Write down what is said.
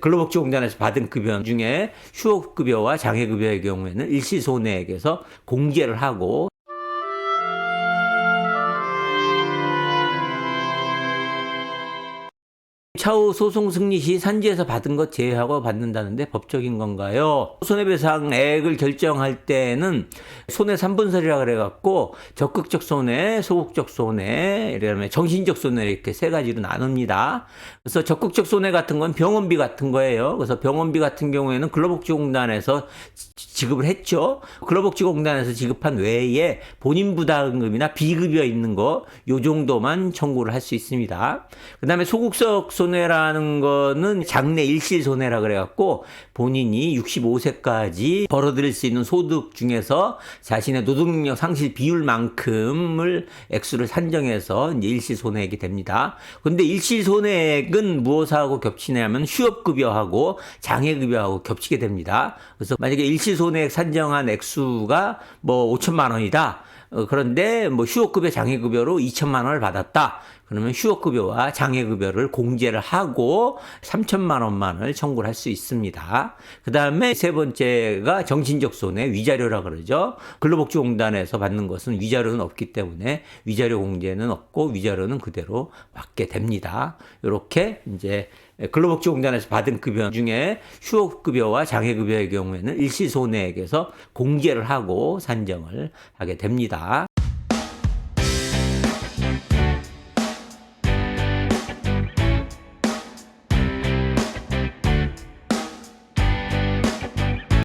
근로복지공단에서 받은 급여 중에 휴업급여와 장애급여의 경우에는 일시손해액에서 공제를 하고 차후 소송 승리 시 산지에서 받은 것 제외하고 받는다는데 법적인 건가요? 손해배상액을 결정할 때는 손해 3분설이라 그래갖고 적극적 손해, 소극적 손해, 이러면 정신적 손해 이렇게 세 가지로 나눕니다. 그래서 적극적 손해 같은 건 병원비 같은 거예요. 그래서 병원비 같은 경우에는 근로복지공단에서 지- 지급을 했죠. 근로복지공단에서 지급한 외에 본인 부담금이나 비급여 있는 거 요 정도만 청구를 할 수 있습니다. 그다음에 소극적 손해 라는 거는 장래 일시 손해라 그래갖고 본인이 65세까지 벌어들일 수 있는 소득 중에서 자신의 노동력 상실 비율만큼을 액수를 산정해서 이제 일시 손해액이 됩니다. 근데 일시 손해액은 무엇하고 겹치냐면 휴업급여하고 장애급여하고 겹치게 됩니다. 그래서 만약에 일시 손해액 산정한 액수가 뭐 5천만 원이다. 어, 그런데 뭐 휴업급여 장애급여로 2천만 원을 받았다. 그러면 휴업급여와 장애급여를 공제를 하고 3천만 원만을 청구를 할 수 있습니다. 그 다음에 세 번째가 정신적 손해, 위자료라 그러죠. 근로복지공단에서 받는 것은 위자료는 없기 때문에 위자료 공제는 없고 위자료는 그대로 받게 됩니다. 이렇게 이제 근로복지공단에서 받은 급여 중에 휴업급여와 장애급여의 경우에는 일시손해액에서 공제를 하고 산정을 하게 됩니다. kita